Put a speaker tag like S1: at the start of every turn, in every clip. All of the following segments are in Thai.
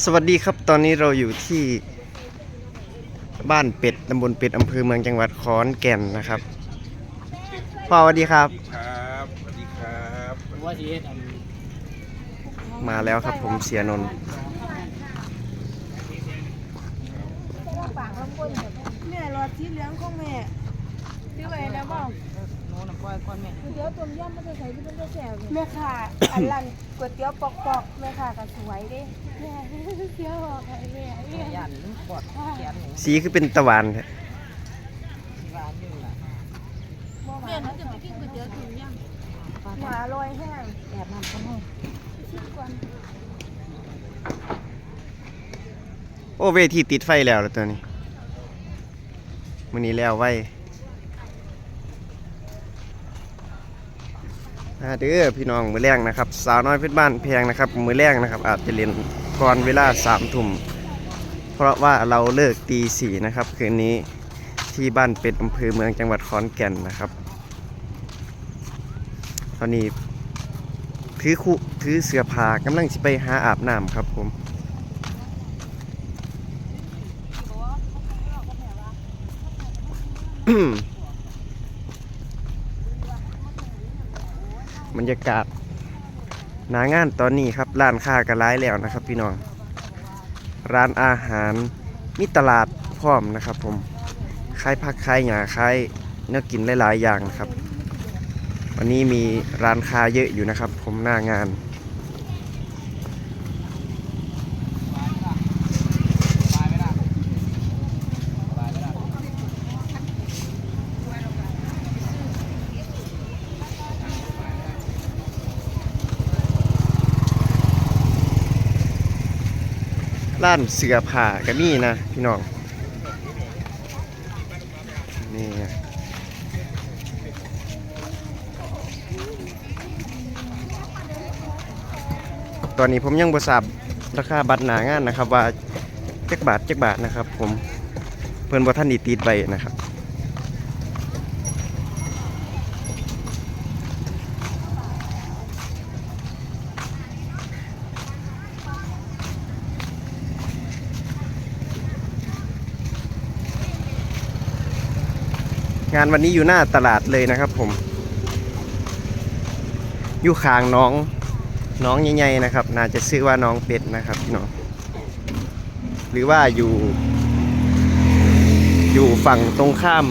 S1: สวัสดีครับตอนนี้เราอยู่ที่บ้านเป็ดตำบลเป็ดอำเภอเมืองจังหวัดขอนแก่นนะครับพ่อสวัสดีครับ
S2: ครับสวัสดีครับ
S3: ว่าสิเฮ็ดอัน
S1: มาแล้วครับผมเสียนนท์
S4: แม่รอที่เลี้ยงของแม่ซื้อไว้แล้วบ่
S3: โน้ นน่ะปล่อยก่อนแม่
S4: ก๋วยเตี๋ยวต้มยำมันจะใส่ที่มันจะแซ่บแม่ค่ะ อันลันก๋วยเตี๋ยวปอกๆแม่ค่ะก็สวยเด้แม่เสียวบอกให้แม่แม่
S3: ย่านมันปวดแขนหนู
S1: สีคือเป็นตะวันแท้
S3: ร้านอยู่ล่ะ
S4: แม่มันจะไปกินก๋วยเตี๋ยวต้มยำหมาลอยแห้ง
S3: แอบน้ำข้างนอก
S4: ชิมก่อน
S1: โอ้เวทีติดไฟแล้วแล้วตัวนี้มันนี้แล้วไว้ อ่าเด้อพี่น้องมือแรงนะครับ สาวน้อยเพชรบ้านแพงนะครับ มือแรงนะครับ อาจจะเรียนก่อนเวลาสามทุ่มเพราะว่าเราเลิกตีสี่นะครับ คืนนี้ที่บ้านเป็ดอำเภอเมืองจังหวัดขอนแก่นนะครับ ตอนนี้ถือคุถือเสื้อผ้ากำลังสิไปหาอาบน้ำครับผม บรรยากาศหนางานตอนนี้ครับร้านค้าก็ร้ายแล้วนะครับ พี่น้อง ร้านอาหารมีตลาดพร้อมนะครับ ผมค่ายผักค่ายหยาคล้ายเนื้อกินหลายๆอย่างนะครับ วันนี้มีร้านค้าเยอะอยู่นะครับ ผมหน้างาน ร้านเสือผ้าก็มีนะพี่น้อง นี่ตอนนี้ผมยังบ่ทราบราคาบัตรหนางานนะครับ ว่าจักบาทจักบาทนะครับ ผมเพิ่นบอท่านดีติดไปนะครับ งานวันนี้อยู่หน้าตลาดเลยนะครับผม อยู่ข้างน้องน้องใหญ่ๆนะครับ น่าจะซื้อว่าน้องเป็ดนะครับพี่น้อง หรือว่าอยู่ อยู่ฝั่งตรงข้าม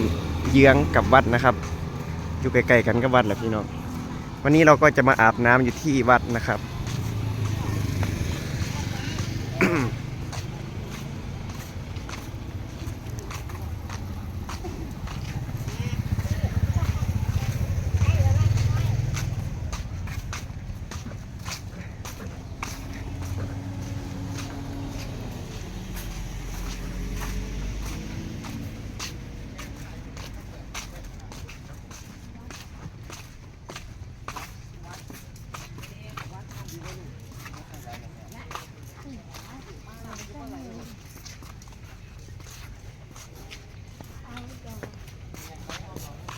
S1: เยื้องกับวัดนะครับ อยู่ใกล้ๆกันกับวัดแหละพี่น้อง วันนี้เราก็จะมาอาบน้ำอยู่ที่วัดนะครับ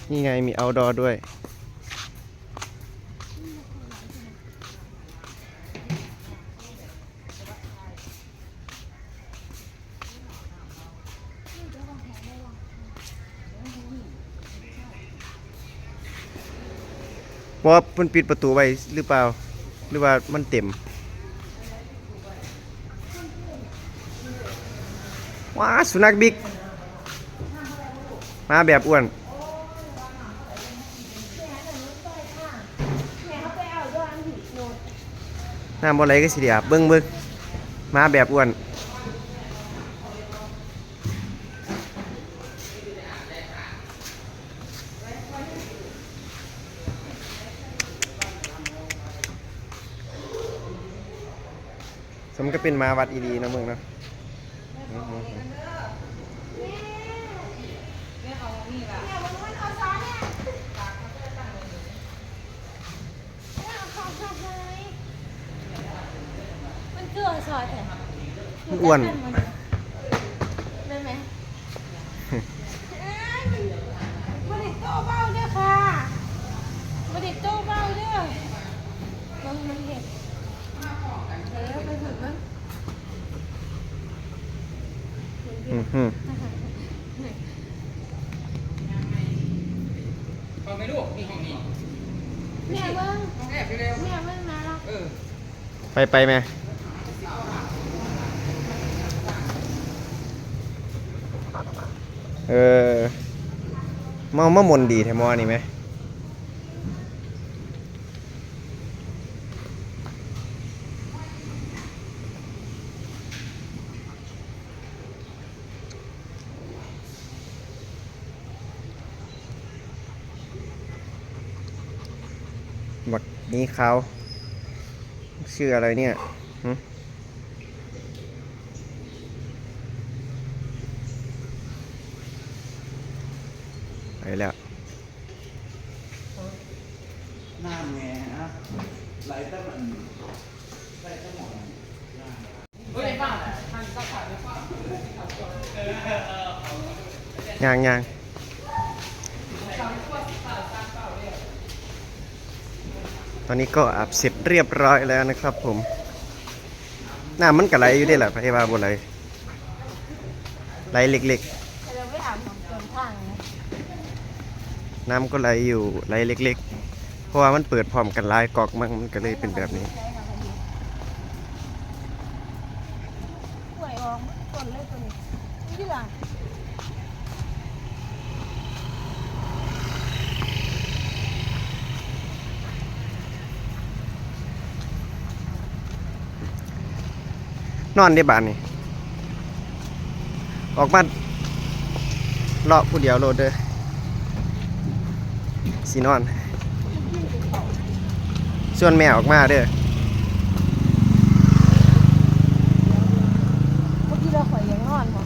S1: นี่ไงมีเอาดอด้วย ว่าเพิ่นปิดประตูไว้หรือเปล่า หรือว่ามันเต็ม ว้าสุนัขบิ๊ก มาแบบอ้วน น้ำบ่ไหลก็สิเดียบเบิ้งเบิ้งมาแบบอ้วนสมก็เป็นมาวัดอีดีนะมึงนะอื้อหือหือ
S4: มัน เกลือซอยแท้
S1: มันอ้วน
S4: ได้ไหมบริโตเบ้าเด้อค่ะบริโตเบ้าเด้อมันมันเห็ดเออไปถึงนั้น
S1: อือหือ
S5: พอไหม่ลูกนี่ห้องนี้
S4: แม่เบิ้ง
S5: ห้องแอบเร็ว
S4: แม่เบิ้งมาแล้ว
S5: ๆเออ
S1: ไปไปไหม เออมอมามนดีแทมอนี่ไหมบักนี้เขาชื่ออะไรเนี่ย ไปแล้ว
S2: น้ำแง่นะไหลแต่มันไหลแต่หมอน
S5: เฮ้ยป้าท่านก็ขาดป้า
S1: ย่างยางตอนนี้ก็อาบเสร็จเรียบร้อยแล้วนะครับผมน้ำมันกระไหลอยู่ได้แหละพะเอวาบนไหลไหลเล็ก
S4: แต่เราไม่อาบของจนทางนะ
S1: ๆ น้ำก็ไหลอยู่ไหลเล็ก ๆ เพราะว่ามันเปิดพร้อมกันหลายกอกมันมันก็เลยเป็นแบบนี้
S4: ป่วยออกต้นเลยตัวนี้นี่ล่ะ
S1: นอนได้บานนี่ออกมาเลาะผู้เดียวโลดเด้อ สีนอน ส่วนแม่ออกมาเด้อ
S4: เมื่อกี้เราข่อยยังนอนบ่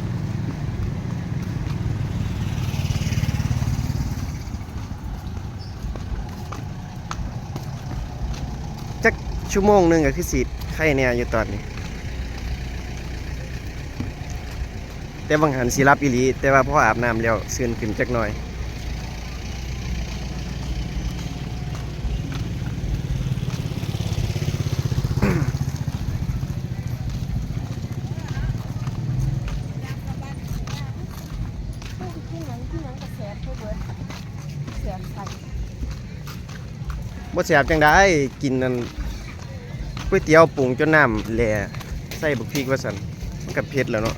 S1: จักชั่วโมงหนึงก็คือสีไข่เนี่ยอยู่ตอนนี้ แต่บางหันสิรับอีหลีแต่ว่าพออาบน้ำแล้วซื่นขึ้นจักหน่อย
S4: ที่หนังที่หนังกระแสไปเบิดแสบใส่
S1: บ่แสบจังได้กินนั่นก๋วยเตี๋ยวปรุงจนน้ำแหล่ใส่บักพริกว่าสันมันก็เผ็ดแล้วเนาะ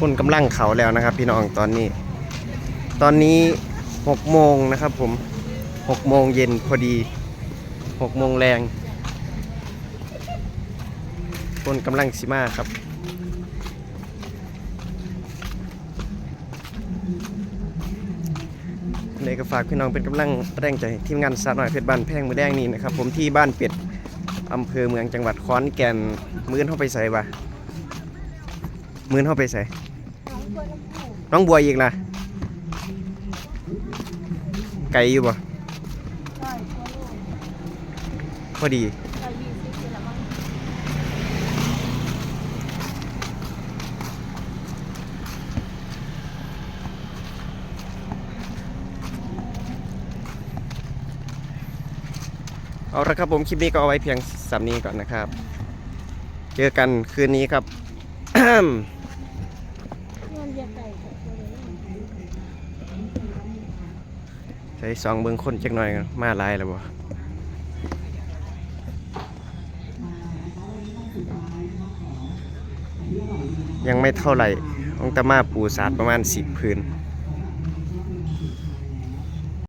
S1: คนกำลังเขาแล้วนะครับ พี่น้องตอนนี้ ตอนนี้หกโมงนะครับผมหกโมงเย็นพอดีหกโมงแรงคนกำลังสิมาครับเลยก็ฝากพี่น้องเป็นกำลังแรงใจทีมงานสาหน่อยเพชรบ้านแพงมือแดงนี่นะครับผมที่บ้านเป็ดอำเภอเมืองจังหวัดขอนแก่นมื้อนเข้าไปใส่ปะมื้อนเข้าไปใส่
S4: น้องบัว
S1: อีกนะไก่อยู่บ่พอดี เอาละครับผมคลิปนี้ก็เอาไว้เพียงสำนี้ก่อนนะครับ เจอกันคืนนี้ครับ
S4: นอนเรียกไก่กับตัวเลย
S1: ใช้ซองเบิ้งคนจักหน่อยกันมาลายแล้วบ่ยังไม่เท่าไหร่องตมาปูสาดประมาณสิบพื้น